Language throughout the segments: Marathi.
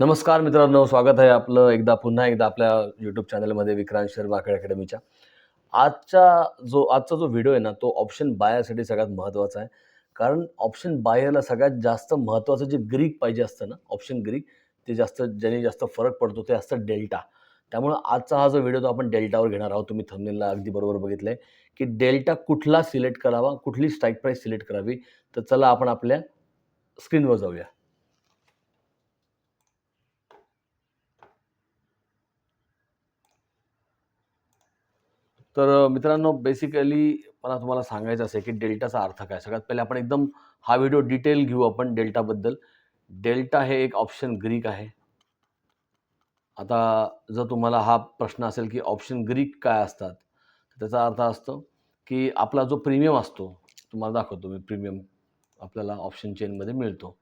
नमस्कार मित्रांनो स्वागत आहे आपलं एकदा पुन्हा एकदा आपल्या यूट्यूब चॅनलमध्ये विक्रांत शेअर मार्केट अकॅडमीच्या आजचा जो आजचा जो व्हिडिओ आहे ना तो ऑप्शन बायरसाठी सगळ्यात महत्त्वाचा आहे. कारण ऑप्शन बायरला सगळ्यात जास्त महत्त्वाचं जे ग्रीक पाहिजे असतं ना ऑप्शन ग्रीक ते जास्त ज्याने जास्त फरक पडतो ते असतं डेल्टा त्यामुळं आजचा हा जो व्हिडिओ तो आपण डेल्टावर घेणार आहोत. तुम्ही थंबनेलला अगदी बरोबर बघितलं आहे की डेल्टा कुठला सिलेक्ट करावा कुठली स्ट्राईक प्राईस सिलेक्ट करावी. तर चला आपण आपल्या स्क्रीनवर जाऊया. तर मित्रांनो बेसिकली मला तुम्हाला सांगायचं असेल की डेल्टाचा अर्थ काय? सगळ्यात पहिले आपण एकदम हा व्हिडिओ डिटेल घेऊ आपण डेल्टाबद्दल. डेल्टा हे एक ऑप्शन ग्रीक आहे. आता जर तुम्हाला हा प्रश्न असेल की ऑप्शन ग्रीक काय असतात त्याचा अर्थ असतो की आपला जो प्रीमियम असतो तुम्हाला दाखवतो मी प्रीमियम आपल्याला ऑप्शन चेनमध्ये मिळतो.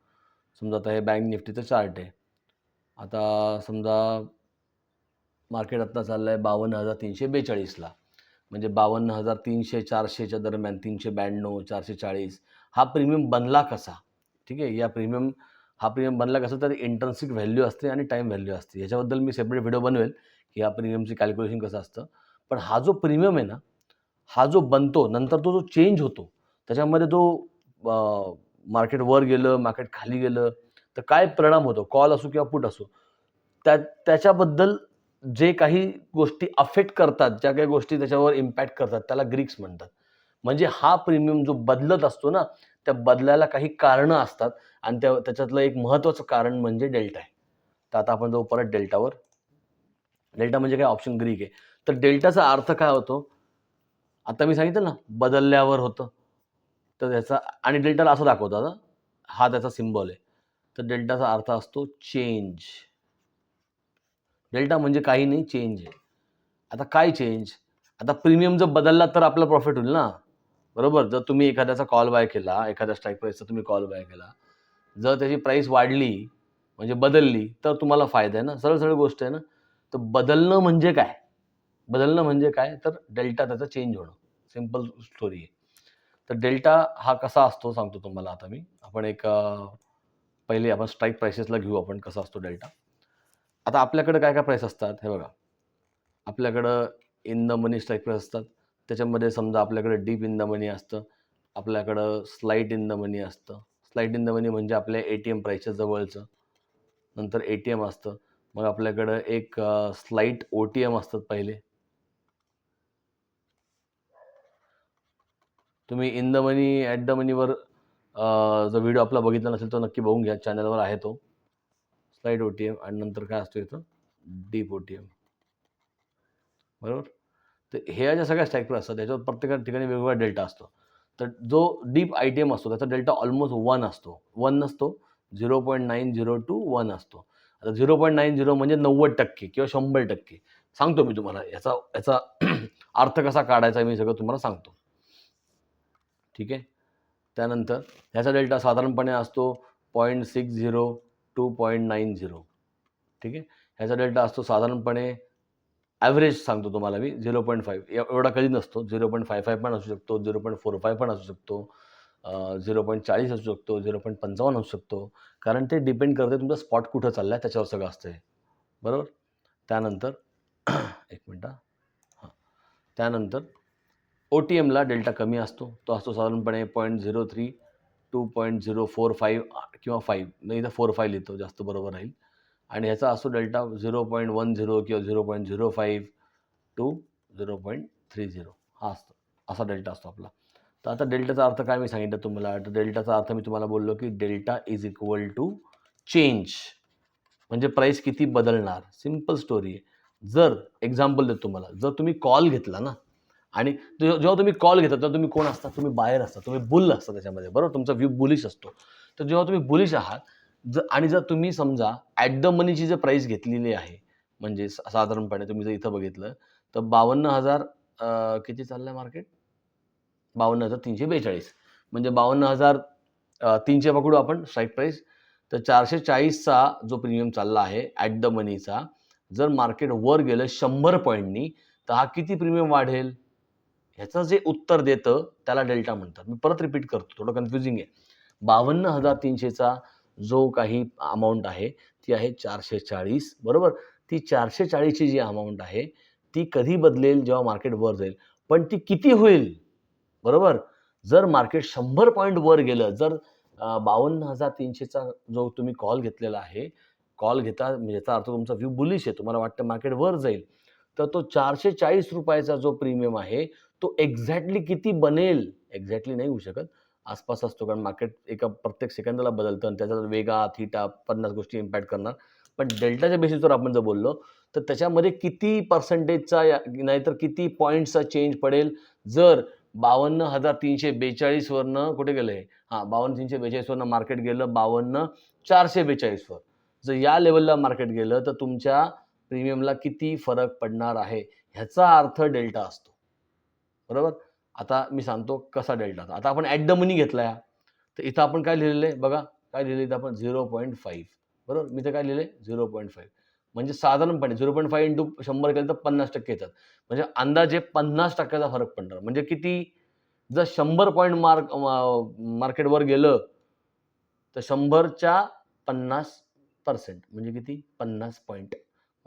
समजा आता हे बँक निफ्टीचं चार्ट आहे. आता समजा मार्केट आत्ता चाललं आहे बावन्न हजार तीनशे बेचाळीसला. म्हणजे बावन्न हजार तीनशे चारशेच्या दरम्यान तीनशे ब्याण्णव चारशे चाळीस हा प्रीमियम बनला कसा? ठीक आहे या प्रीमियम हा प्रीमियम बनला कसा तर इंटर्न्सिक व्हॅल्यू असते आणि टाईम व्हॅल्यू असते. याच्याबद्दल मी सेपरेट व्हिडिओ बनवेल की या प्रीमियमची कॅल्क्युलेशन कसं असतं. पण हा जो प्रीमियम आहे ना हा जो बनतो नंतर तो जो चेंज होतो त्याच्यामध्ये तो मार्केट वर गेलं मार्केट खाली गेलं तर काय परिणाम होतो? कॉल असो किंवा पुट असो त्या त्याच्याबद्दल जे काही गोष्टी अफेक्ट करतात ज्या काही गोष्टी त्याच्यावर इम्पॅक्ट करतात त्याला ग्रीक्स म्हणतात. म्हणजे हा प्रीमियम जो बदलत असतो ना त्या बदलायला काही कारणं असतात आणि त्या त्याच्यातलं एक महत्त्वाचं कारण म्हणजे डेल्टा आहे. तर आता आपण जाऊ परत डेल्टावर. डेल्टा म्हणजे काय? ऑप्शन ग्रीक आहे. तर डेल्टाचा अर्थ काय होतो? आता मी सांगितलं ना बदलल्यावर होतं. तर त्याचा आणि डेल्टाला असं दाखवतात हा त्याचा सिम्बॉल आहे. तर डेल्टाचा अर्थ असतो चेंज डेल्टा म्हणजे काही नाही चेंज आहे. आता काय चेंज आता प्रीमियम जर बदलला तर आपला प्रॉफिट होईल ना? बरोबर? जर तुम्ही एखाद्याचा कॉल बाय केला एखाद्या स्ट्राईक प्राईसचा तुम्ही कॉल बाय केला जर त्याची प्राईस वाढली म्हणजे बदलली तर तुम्हाला फायदा आहे ना? सरळ सरळ गोष्ट आहे ना? तर बदलणं म्हणजे काय? बदलणं म्हणजे काय? तर डेल्टा त्याचा चेंज होणं. सिंपल स्टोरी आहे. तर डेल्टा हा कसा असतो सांगतो तुम्हाला आता मी. आपण एक पहिले आपण स्ट्राईक प्राइसेसला घेऊ आपण कसा असतो डेल्टा. आता आपल्याकडं काय काय प्राईस असतात? हे बघा. आपल्याकडं in the money strike price असतात. त्याच्यामध्ये समजा आपल्याकडे डीप इन द मनी असतं. आपल्याकडं स्लाईट इन द मनी असतं. स्लाईट इन द मनी म्हणजे आपल्या ए टी एम प्राईसच्या जवळचं. नंतर ए टी एम असतं. मग आपल्याकडं एक स्लाईट ओ टी एम असतात पहिले. तुम्ही in the money at the मनीवर जर व्हिडिओ आपला बघितला नसेल तो नक्की बघून घ्या. चॅनलवर आहे तो. स्लाईड ओ टी एम आणि नंतर काय असतो इथं? डीप ओ टी एम बरोबर? तर ह्या ज्या सगळ्या स्ट्राईक असतात त्याच्यावर प्रत्येक ठिकाणी वेगवेगळा डेल्टा असतो. तर जो डीप आय टी एम असतो त्याचा डेल्टा ऑलमोस्ट वन असतो. वन नसतो zero point nine zero two one असतो. आता झिरो पॉईंट नाईन झिरो म्हणजे नव्वद टक्के किंवा शंभर टक्के. सांगतो मी तुम्हाला याचा याचा अर्थ कसा काढायचा मी सगळं तुम्हाला सांगतो. ठीक आहे? त्यानंतर ह्याचा डेल्टा साधारणपणे असतो point six zero two point nine zero. ठीक आहे? ह्याचा डेल्टा असतो साधारणपणे ॲव्हरेज सांगतो तुम्हाला मी झिरो पॉईंट फाईव्ह. एवढा कधी नसतो. झिरो पॉईंट फाय फाय पण असू शकतो झिरो पॉईंट फोर फाय पण असू शकतो झिरो पॉईंट चाळीस असू शकतो झिरो पॉईंट पंचावन्न असू शकतो. कारण ते डिपेंड करते तुमचा स्पॉट कुठं चालला आहे त्याच्यावर सगळं असतं हे बरोबर? त्यानंतर एक मिनटं हां. त्यानंतर ओ टी एमला डेल्टा कमी असतो. तो असतो साधारणपणे point zero three two point zero four five किंवा फाईव्ह नाही तर फोर फाय लिहितो जास्त बरोबर राहील. आणि ह्याचा असतो delta zero point one zero किंवा zero point zero five two zero point three zero. हा असतो असा डेल्टा असतो आपला. तर आता डेल्टाचा अर्थ काय मी सांगितलं तुम्हाला? तर डेल्टाचा अर्थ मी तुम्हाला बोललो की delta is equal to change. म्हणजे प्राईस किती बदलणार? सिंपल स्टोरी आहे. जर एक्झाम्पल देतो तुम्हाला. जर तुम्ही कॉल घेतला ना आणि जेव्हा तुम्ही कॉल घेता तेव्हा तुम्ही कोण असता? तुम्ही बाहेर असता तुम्ही बुल असता त्याच्यामध्ये बरोबर? तुमचा व्ह्यू बुलिश असतो. तर जेव्हा तुम्ही बुलिश आहात जर आणि जर तुम्ही समजा ॲट द मनीची जर प्राईस घेतलेली आहे म्हणजे सा- साधारणपणे तुम्ही जर इथं बघितलं तर बावन्न हजार किती चाललं आहे मार्केट बावन्न हजार तीनशे बेचाळीस. म्हणजे बावन्न हजार तीनशे पकडू आपण स्ट्राईक प्राईस तर चारशे चाळीसचा जो प्रीमियम चालला आहे ॲट द मनीचा जर मार्केट वर गेलं शंभर पॉईंटनी तर हा किती प्रीमियम वाढेल? ह्याचं जे उत्तर देतं त्याला डेल्टा म्हणतात. मी परत रिपीट करतो थोडं कन्फ्युजिंग आहे. बावन्न हजार तीनशेचा जो काही अमाऊंट आहे ती आहे चारशे चाळीस बरोबर? ती चारशे चाळीसची जी अमाऊंट आहे ती कधी बदलेल जेव्हा मार्केट वर जाईल? पण ती किती होईल? बरोबर? जर मार्केट शंभर पॉईंट वर गेलं जर बावन्न हजार तीनशेचा जो तुम्ही कॉल घेतलेला आहे कॉल घेता म्हणजे याचा अर्थ तुमचा व्ह्यू बुलिश आहे. तुम्हाला वाटतं मार्केट वर जाईल. तर तो चारशे चाळीस रुपयाचा जो प्रीमियम आहे तो एक्झॅक्टली किती बनेल? एक्झॅक्टली नाही होऊ शकत. आसपास असतो कारण मार्केट एका प्रत्येक सेकंदाला बदलतं आणि त्याचा वेगा थिटा पन्नास गोष्टी इम्पॅक्ट करणार. पण डेल्टाच्या बेसिसवर आपण जर बोललो तर त्याच्यामध्ये किती पर्सेंटेजचा नाहीतर किती पॉईंटचा चेंज पडेल? जर बावन्न हजार तीनशे बेचाळीसवरनं कुठे गेलं? आहे हां बावन्न तीनशे बेचाळीसवरनं मार्केट गेलं बावन्न चारशे बेचाळीसवर जर या लेवलला मार्केट गेलं तर तुमच्या प्रीमियमला किती फरक पडणार आहे ह्याचा अर्थ डेल्टा असतो. बरोबर? आता मी सांगतो कसा डेल्टा आता आपण ॲट द मनी घेतला आहे तर इथं आपण काय लिहिलेलं आहे बघा? काय लिहिलं इथं आपण? झिरो पॉईंट फाईव्ह बरोबर? मी तर काय लिहिलं आहे झिरो पॉईंट फाईव्ह म्हणजे साधारणपणे झिरो पॉईंट फाईव्ह इंटू शंभर केलं तर पन्नास टक्के येतात. म्हणजे अंदाजे पन्नास टक्क्याचा फरक पडणार. म्हणजे किती? जर शंभर पॉईंट मार्क मार्केटवर गेलं तर शंभरच्या पन्नास पर्सेंट म्हणजे किती? पन्नास पॉईंट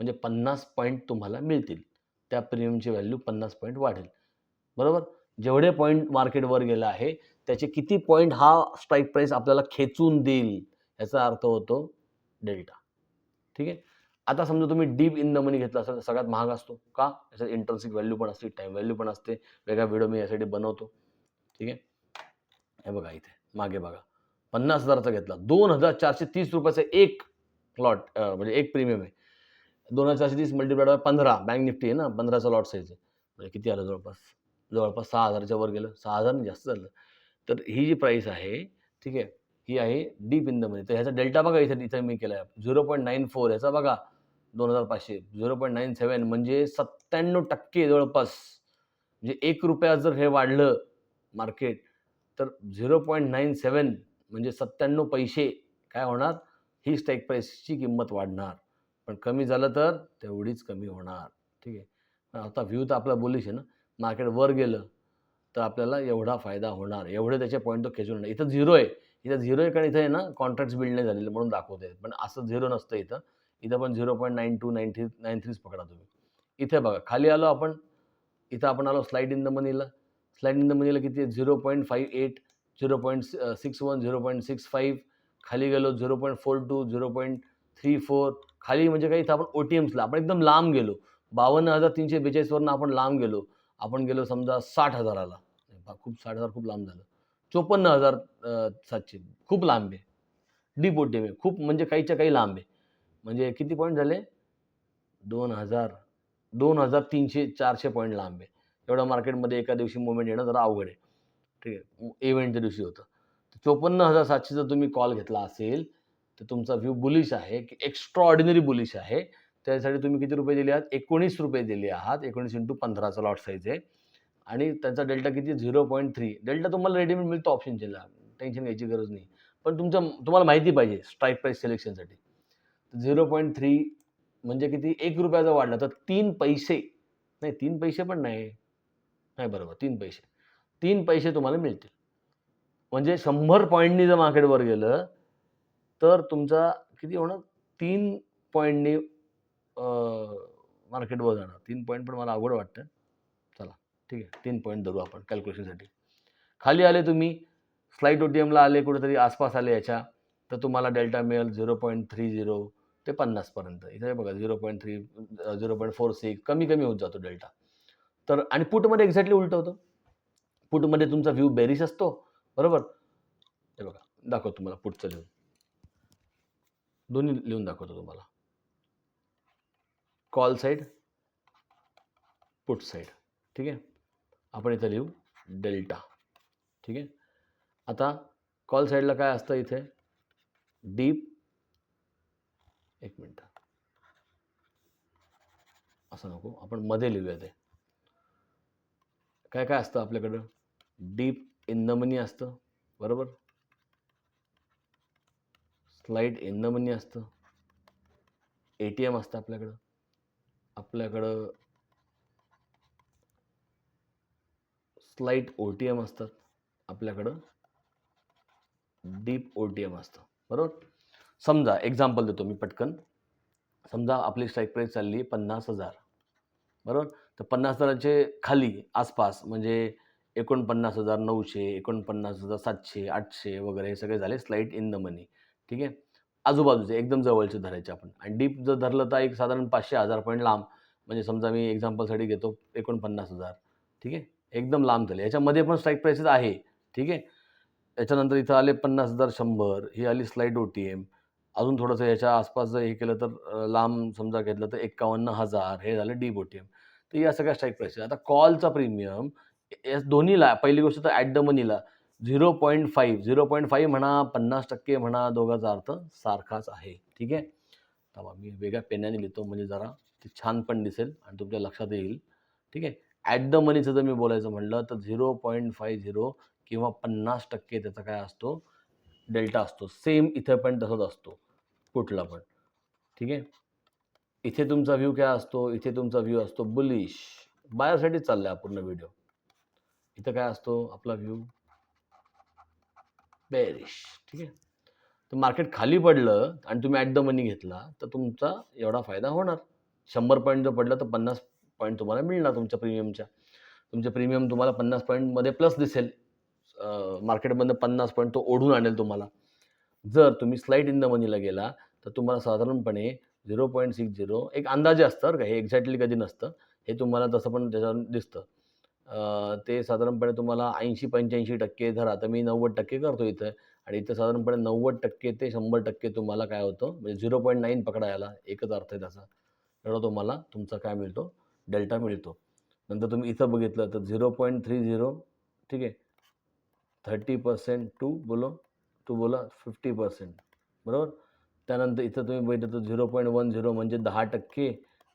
म्हणजे पन्नास पॉईंट तुम्हाला मिळतील. त्या प्रीमियमची व्हॅल्यू पन्नास पॉईंट वाढेल. बरोबर? जेवढे पॉईंट मार्केटवर गेला आहे त्याचे किती पॉईंट हा स्ट्राईक प्राईस आपल्याला खेचून देईल याचा अर्थ होतो डेल्टा. ठीक आहे? आता समजा तुम्ही डीप इन द मनी घेतला असेल तर सगळ्यात महाग असतो. का? याच्यात इंटर्नसिक व्हॅल्यू पण असते टाईम व्हॅल्यू पण असते. वेगळा व्हिडिओ मी यासाठी बनवतो. ठीक आहे? हे बघा इथे मागे बघा. पन्नास हजाराचा घेतला. दोन हजार चारशे तीस रुपयाचा एक प्लॉट म्हणजे एक प्रीमियम आहे. दोन हजार चारशे तीस मल्टिप्लाय बाय पंधरा. बँक निफ्टी आहे ना? पंधराचा लॉट साईज आहे. म्हणजे किती आलं? जवळपास जवळपास सहा हजाराच्या वर गेलं. सहा हजार म्हणजे जास्त झालं. तर ही जी प्राईस आहे ठीक आहे ही आहे डीप इन द मनी तर ह्याचा डेल्टा बघा इथे इथे मी केला आहे झिरो पॉईंट नाईन फोर ह्याचा बघा दोन हजार पाचशे. झिरो पॉईंट नाईन सेवन म्हणजे सत्त्याण्णव टक्के जवळपास. म्हणजे एक रुपया जर हे वाढलं मार्केट तर झिरो पॉईंट नाईन सेवन म्हणजे सत्त्याण्णव पैसे. काय होणार? ही स्टॅक प्राईसची किंमत वाढणार. पण कमी झालं तर तेवढीच कमी होणार. ठीक आहे? आता व्ह्यू तर आपला बोलीश आहे ना. मार्केट वर गेलं तर आपल्याला एवढा फायदा होणार. एवढे त्याचे पॉईंट तो खेचून येणार इथं झिरो आहे. इथं झिरो आहे कारण इथं आहे ना कॉन्ट्रॅक्ट्स बिल्ड नाही झालेले म्हणून दाखवते पण असं झिरो नसतं इथं. इथं पण zero point nine two nine three nine थ्रीच पकडा तुम्ही. इथे बघा खाली आलो आपण. इथं आपण आलो स्लाईड इन द मनीला स्लाईड इन द मनीला किती आहे? Zero point five eight zero point six one zero point six five खाली गेलो zero point four two zero point three four खाली म्हणजे काही इथं आपण ओ टी एम्सला आपण एकदम लांब गेलो. बावन्न हजार तीनशे बेचाळीसवरनं आपण लांब गेलो. आपण गेलो समजा साठ हजाराला. खूप साठ हजार खूप लांब झालं. चोपन्न हजार सातशे. खूप लांब आहे. डीप ओ टी एम आहे. खूप म्हणजे काहीच्या काही लांब आहे. म्हणजे किती पॉईंट झाले? दोन हजार दोन हजार तीनशे चारशे पॉईंट लांब आहे. एवढं मार्केटमध्ये एका दिवशी मुवमेंट येणं जरा अवघड आहे. ठीक आहे. इव्हेंटच्या दिवशी होतं. चोपन्न हजार सातशे जर तुम्ही कॉल घेतला असेल तर तुमचा व्ह्यू बुलिश आहे की एक्स्ट्रा ऑर्डिनरी बुलिश आहे. त्यासाठी तुम्ही किती रुपये दिले आहात? एकोणीस रुपये दिले आहात. एकोणीस इंटू पंधराचा लॉट साईज आहे. आणि त्यांचा डेल्टा किती? झिरो पॉईंट थ्री डेल्टा तुम्हाला रेडीमेड मिळतो ऑप्शन चेनला टेन्शन घ्यायची गरज नाही. पण तुमच्या तुम्हाला माहिती पाहिजे स्ट्राईक प्राईस सिलेक्शनसाठी झिरो पॉईंट थ्री म्हणजे किती? एक रुपयाचा वाढला. तर तीन पैसे. नाही तीन पैसे पण नाही. नाही बरोबर. तीन पैसे. तीन पैसे तुम्हाला मिळतील. म्हणजे शंभर पॉईंटनी जर मार्केटवर गेलं तर तुमचा किती होणार तीन पॉईंटनी मार्केटवर जाणार. तीन पॉईंट पण मला अवघड वाटतं चला ठीक आहे. तीन पॉईंट धरू आपण कॅल्क्युलेशनसाठी खाली आले तुम्ही. स्लाईट ओ टी एमला आले कुठेतरी आसपास आले याच्या. तर तुम्हाला डेल्टा मिळेल झिरो पॉईंट थ्री झिरो ते पन्नासपर्यंत इथे बघा zero point three zero point four six कमी कमी होत जातो डेल्टा तर आणि पुटमध्ये एक्झॅक्टली उलटं होतं. पुटमध्ये तुमचा व्ह्यू बेरिश असतो. बरोबर? हे बघा दाखव तुम्हाला पुटचं लिहून दोन्ही लिहून दाखवतो तुम्हाला. कॉल साईड पुट साईड ठीक आहे? आपण इथं लिहू डेल्टा ठीक आहे? आता कॉल साईडला काय असतं इथे? डीप एक मिनटं. असं नको. आपण मध्ये लिहूया ते. काय काय असतं आपल्याकडं? डीप इन द मनी असतं. बरोबर? स्लाईट इन द मनी असतं. ए टी एम असतं आपल्याकडं. आपल्याकडं स्लाईट ओ टी एम असतात. आपल्याकडं डीप ओ टी एम असतं. बरोबर? समजा एक्झाम्पल देतो मी पटकन. समजा आपली स्ट्राईक प्राईस चालली पन्नास हजार. बरोबर? तर पन्नास हजाराचे खाली आसपास म्हणजे एकोणपन्नास हजार नऊशे एकोणपन्नास हजार सातशे आठशे वगैरे हे सगळे झाले स्लाईट इन द मनी. ठीक आहे? आजूबाजूचे एकदम जवळचे धरायचे आपण. आणि डीप जर धरलं तर एक साधारण पाचशे हजार पॉईंट लांब. म्हणजे समजा मी एक्झाम्पलसाठी घेतो एकोणपन्नास हजार. ठीक आहे? एकदम लांब झाले. याच्यामध्ये पण स्ट्राईक प्राईसेस आहे. ठीक आहे? याच्यानंतर इथं आले पन्नास हजार शंभर. ही आली स्लाईड ओ टी एम अजून थोडंसं याच्या आसपास जर हे केलं तर लांब समजा घेतलं तर एक्कावन्न हजार. हे झालं डीप ओ टी एम तर या सगळ्या स्ट्राईक प्राईसेस आता कॉलचा प्रीमियम या दोन्हीला पहिली गोष्ट तर at the Manila zero point five zero point five म्हणा पन्नास टक्के म्हणा दोघाचा अर्थ सारखाच आहे. ठीक आहे? तर मी वेगळ्या पेनाने लिहितो म्हणजे जरा ते छान पण दिसेल आणि तुमच्या लक्षात येईल. ठीक आहे? ॲट द मनीचं जर मी बोलायचं म्हणलं तर झिरो पॉईंट फाईव्ह झिरो किंवा पन्नास टक्के त्याचा काय असतो? डेल्टा असतो. सेम इथं पण तसंच असतो. कुठला पण. ठीक आहे? इथे तुमचा व्ह्यू काय असतो? इथे तुमचा व्ह्यू असतो बुलिश. बाहेरसाठीच चालला हा पूर्ण व्हिडिओ. इथं काय असतो? आपला व्ह्यू. बेरिश ठीक आहे? तर मार्केट खाली पडलं आणि तुम्ही ॲट द मनी घेतला तर तुमचा एवढा फायदा होणार. शंभर पॉईंट जर पडलं तर पन्नास पॉईंट तुम्हाला मिळणार तुमच्या प्रीमियमच्या तुमचे प्रीमियम तुम्हाला पन्नास पॉईंटमध्ये प्लस दिसेल. मार्केटमधनं पन्नास पॉईंट तो ओढून आणेल तुम्हाला. जर तुम्ही स्लाईट इन द मनीला गेला तर तुम्हाला साधारणपणे झिरो पॉईंट सिक्स झिरो एक अंदाजे असतं का हे एक्झॅक्टली कधी नसतं. हे तुम्हाला तसं पण त्याच्यावर दिसतं. ते साधारणपणे तुम्हाला ऐंशी पंच्याऐंशी टक्के धरा. तर मी नव्वद टक्के करतो इथं. आणि इथं साधारणपणे नव्वद टक्के ते शंभर टक्के तुम्हाला काय होतं? म्हणजे झिरो पॉईंट नाईन पकडायला एकच अर्थ आहे त्याचा. एवढा तुम्हाला तुमचा काय मिळतो? डेल्टा मिळतो. नंतर तुम्ही इथं बघितलं तर झिरो पॉईंट थ्री झिरो ठीक आहे? थर्टी पर्सेंट टू बोलो. टू बोला फिफ्टी पर्सेंट. बरोबर? त्यानंतर इथं तुम्ही बघितलं तर झिरो पॉईंट वन झिरो म्हणजे दहा टक्के.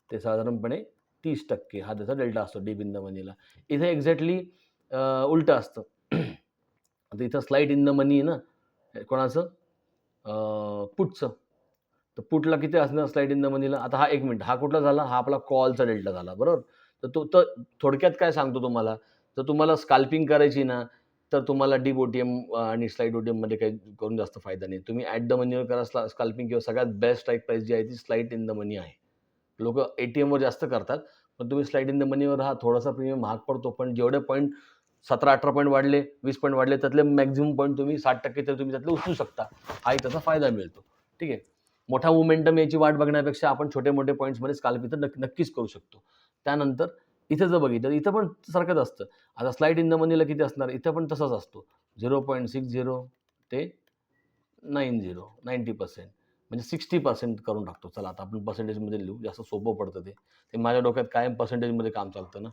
ते साधारणपणे तीस टक्के. हा त्याचा डेल्टा असतो डी इन द मनीला इथे एक्झॅक्टली उलटं असतं. आता इथं स्लाईट इन द मनी आहे ना कोणाचं? पुटचं. तर पुटला किती असणार स्लाईट इन द मनीला आता हा एक मिनिट हा कुठला झाला? हा आपला कॉलचा डेल्टा झाला बरोबर? तर तो तर थोडक्यात काय सांगतो तुम्हाला? जर तुम्हाला स्काल्पिंग करायची ना तर तुम्हाला डीप ओ टी एम आणि स्लाईड ओ टी एममध्ये काही करून जास्त फायदा नाही. तुम्ही ॲट द मनीवर करा स्ला स्काल्पिंग किंवा सगळ्यात बेस्ट टाईप प्राईस जी आहे ती स्लाईट इन द मनी आहे. लोक ए टी एमवर जास्त करतात. पण तुम्ही स्लाईड इन द मनीवर हा थोडासा प्रीमियम महाग पडतो पण जेवढे पॉईंट सतरा अठरा पॉईंट वाढले वीस पॉईंट वाढले त्यातले मॅक्झिमम पॉईंट तुम्ही साठ टक्के तर तुम्ही त्यातले उचलू शकता. हाही त्याचा फायदा मिळतो. ठीक आहे? मोठा मोमेंटम याची वाट बघण्यापेक्षा आपण छोटे मोठे पॉईंट्समध्ये स्काल्प नक्की नक्कीच करू शकतो. त्यानंतर इथं जर बघितलं इथं पण सारखंच असतं. आता स्लाईड इन द मनीला किती असणार? इथं पण तसाच असतो. झिरो पॉईंट सिक्स झिरो ते नाईन झिरो नाईंटी पर्सेंट म्हणजे सिक्स्टी पर्सेंट करून टाकतो. चला आता आपण पर्सेंटेजमध्ये लिहू जास्त सोपं पडतं ते. ते माझ्या डोक्यात कायम पर्सेंटेजमध्ये काम चालतं ना.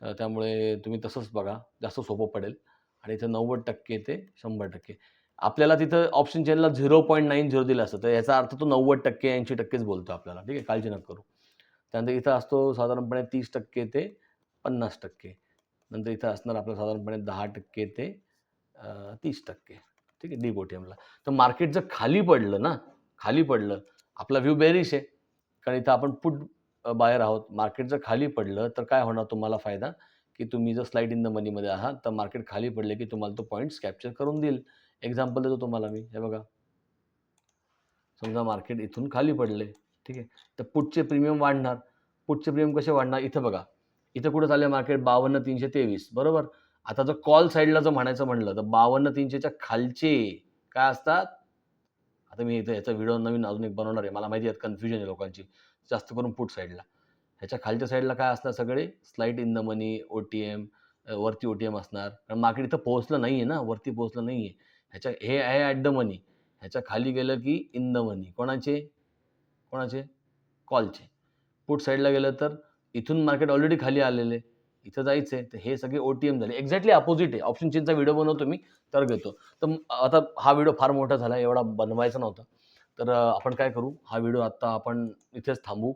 तर त्यामुळे तुम्ही तसंच बघा जास्त सोपं पडेल. आणि इथं नव्वद टक्के ते शंभर टक्के. आपल्याला तिथं ऑप्शन चेनला झिरो पॉईंट नाईन झिरो दिला असतं. तर याचा अर्थ तो नव्वद टक्के ऐंशी टक्केच बोलतो आपल्याला. ठीक आहे? काळजी नका करू. त्यानंतर इथं असतो साधारणपणे तीस टक्के ते पन्नास टक्के. नंतर इथं असणार आपलं साधारणपणे दहा टक्के ते तीस टक्के. ठीक आहे? डी बोटीएमला तर मार्केट जर खाली पडलं ना खाली पडलं आपला व्ह्यू बेरिश आहे. कारण इथं आपण पुट बाहेर आहोत. मार्केट जर खाली पडलं तर काय होणार तुम्हाला फायदा? की तुम्ही जर स्लाईड इन द मनीमध्ये आहात तर मार्केट खाली पडले की तुम्हाला तो पॉईंट्स कॅप्चर करून देईल. एक्झाम्पल देतो तुम्हाला मी. हे बघा. समजा मार्केट इथून खाली पडले ठीक आहे? तर पुटचे प्रीमियम वाढणार. पुटचे प्रीमियम कसे वाढणार? इथं बघा. इथं कुठं चालले मार्केट? बावन्न तीनशे तेवीस. बरोबर? आता जर कॉल साईडला जर म्हणायचं म्हणलं तर बावन्न तीनशेच्या खालचे काय असतात? आता मी इथं याचा व्हिडिओ नवीन अजून एक बनवणार आहे. मला माहिती आहे कन्फ्युजन आहे लोकांची. जास्त करून पुट साईडला. ह्याच्या खालच्या साईडला काय असणार सगळे? Slight in the money O T M वरती ओ टी एम असणार. कारण मार्केट इथं पोहोचलं नाही आहे ना. वरती पोहोचलं नाही आहे ह्याच्या हे आहे ॲट द मनी ह्याच्या खाली गेलं की इन द मनी कोणाचे? कोणाचे? कॉलचे. पुट साईडला गेलं तर इथून मार्केट ऑलरेडी खाली आलेले. इथं जायचं आहे तर हे सगळे ओ टी एम झाले. एक्झॅक्टली अपोजिट आहे. ऑप्शन चेनचा व्हिडिओ बनवतो मी तर घेतो. तर आता हा व्हिडिओ फार मोठा झाला एवढा बनवायचा नव्हता. तर आपण काय करू? हा व्हिडिओ आता आपण इथेच थांबू.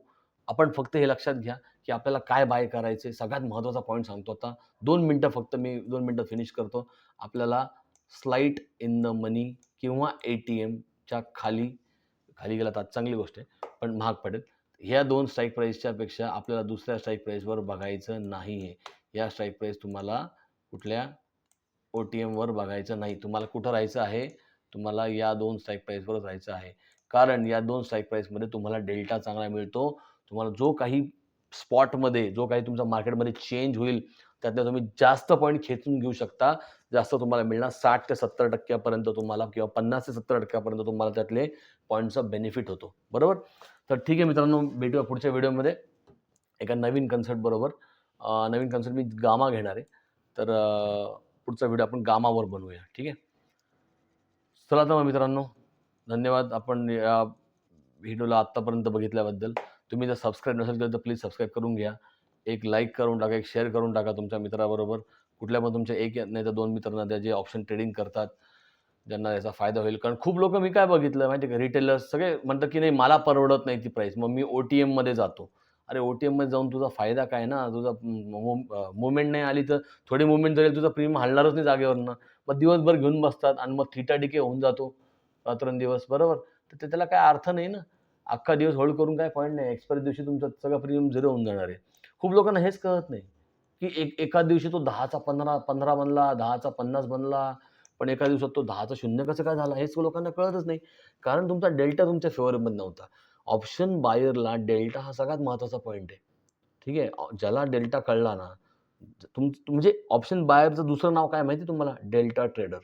आपण फक्त हे लक्षात घ्या की आपल्याला काय बाय करायचे सगळ्यात महत्त्वाचा पॉईंट सांगतो आता. दोन मिनटं फक्त मी दोन मिनटं फिनिश करतो. आपल्याला स्लाईट इन द मनी किंवा ए टी एमच्या खाली खाली गेला तर चांगली गोष्ट आहे पण महाग पडेल. ह्या दोन स्ट्राईक प्राईसच्या पेक्षा आपल्याला दुसऱ्या स्ट्राईक प्राईसवर बघायचं नाही आहे या स्ट्राईक प्राईस तुम्हाला कुठल्या ओ टी एमवर बघायचं नाही. तुम्हाला कुठं राहायचं आहे? तुम्हाला या दोन स्ट्राईक प्राईसवरच राहायचं आहे. कारण या दोन स्ट्राईक प्राईसमध्ये तुम्हाला डेल्टा चांगला मिळतो. तुम्हाला जो काही स्पॉटमध्ये जो काही तुमचा मार्केटमध्ये चेंज होईल त्यातले तुम्ही जास्त पॉईंट खेचून घेऊ शकता. जास्त तुम्हाला मिळणार साठ ते सत्तर टक्क्यापर्यंत तुम्हाला किंवा पन्नास ते सत्तर टक्क्यापर्यंत तुम्हाला त्यातले पॉईंटचा बेनिफिट होतो. बरोबर? तर ठीक आहे मित्रांनो भेटूया पुढच्या व्हिडिओमध्ये. एका नवीन कन्सर्टबरोबर नवीन कन्सेप्ट मी गामा घेणार आहे. तर पुढचा व्हिडिओ आपण गामावर बनवूया. ठीक आहे? चला तर मग मित्रांनो धन्यवाद. आपण या व्हिडिओला आत्तापर्यंत बघितल्याबद्दल. तुम्ही जर सबस्क्राईब नसेल केलं तर प्लीज सबस्क्राईब करून घ्या. एक लाईक करून टाका एक शेअर करून टाका तुमच्या मित्राबरोबर. कुठल्या पण तुमच्या एक नाही तर दोन मित्रांना त्या जे ऑप्शन ट्रेडिंग करतात. ज्यांना याचा फायदा होईल. कारण खूप लोक मी काय बघितलं माहिती का? रिटेलर्स सगळे म्हणतात की नाही मला परवडत नाही ती प्राईस मग मी ओ टी एममध्ये जातो. अरे ओ टी एममध्ये जाऊन तुझा फायदा काय ना? तुझा मुवमेंट नाही आली तर थोडी मुवमेंट जरी तुझा प्रीमियम हलणारच नाही जागेवरनं. मग दिवसभर घेऊन बसतात आणि मग थिटा डिके होऊन जातो. रात्रंदिवस बरोबर? तर ते त्याला काय अर्थ नाही ना? अख्खा दिवस होल्ड करून काय पॉईंट नाही. एक्सपायरी दिवशी तुमचा सगळं प्रीमियम झिरो होऊन जाणार आहे. खूप लोकांना हेच कळत नाही की एक एका दिवशी तो दहाचा पंधरा पंधरा बनला दहाचा पन्नास बनला पण एका दिवसात तो दहाचा शून्य कसं काय झाला हेच लोकांना कळतच नाही. कारण तुमचा डेल्टा तुमच्या फेवरेबल नव्हता. ऑप्शन बायरला डेल्टा हा सगळ्यात महत्त्वाचा पॉईंट आहे. ठीक आहे ज्याला डेल्टा कळला ना तुम तुम- म्हणजे ऑप्शन बायरचं दुसरं नाव काय माहिती तुम्हाला? Delta trader.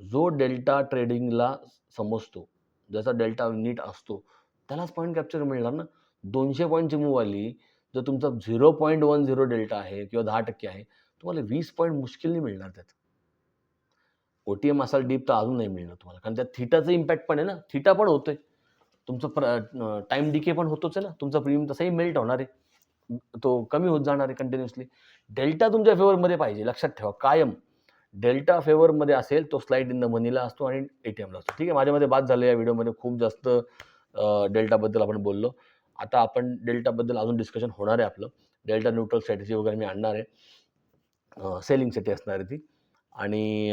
जो डेल्टा ट्रेडिंगला समजतो ज्याचा डेल्टा नीट असतो त्यालाच पॉईंट कॅप्चर मिळणार ना? दोनशे पॉईंटची मूव आली जर तुमचा zero point one zero delta आहे किंवा दहा टक्के आहे तुम्हाला वीस पॉईंट मुश्किलने मिळणार त्यात. ओ टी एम असाल डीप तर अजून नाही मिळणार तुम्हाला. कारण त्यात थिटाचं इम्पॅक्ट पण आहे ना. थिटा पण होतोय. तुमचं प्र टाईम डिके पण होतोच आहे ना. तुमचा प्रीमियम तसाही मेल्ट होणार आहे. तो कमी होत जाणार आहे कंटिन्युअसली डेल्टा तुमच्या फेवरमध्ये पाहिजे. लक्षात ठेवा. कायम. डेल्टा फेवरमध्ये असेल तो स्लाईड इन द मनीला असतो आणि ए टी एमला असतो. ठीक आहे? माझ्यामध्ये बाद झालं या व्हिडिओमध्ये खूप जास्त डेल्टाबद्दल आपण बोललो. आता आपण डेल्टाबद्दल अजून डिस्कशन होणार आहे आपलं. डेल्टा न्यूट्रल स्ट्रॅटेजी वगैरे मी आणणार आहे. सेलिंगसाठी असणार आहे ती. आणि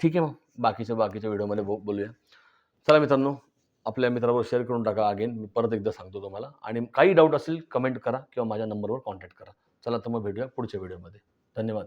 ठीक आहे मग. बाकीच्या बाकीच्या व्हिडिओमध्ये बो बोलूया. चला मित्रांनो आपल्या मित्राबरोबर शेअर करून टाका अगेन मी परत एकदा सांगतो तुम्हाला. आणि काही डाऊट असेल कमेंट करा किंवा माझ्या नंबरवर कॉन्टॅक्ट करा. चला तर मग भेटूया पुढच्या व्हिडिओमध्ये. धन्यवाद.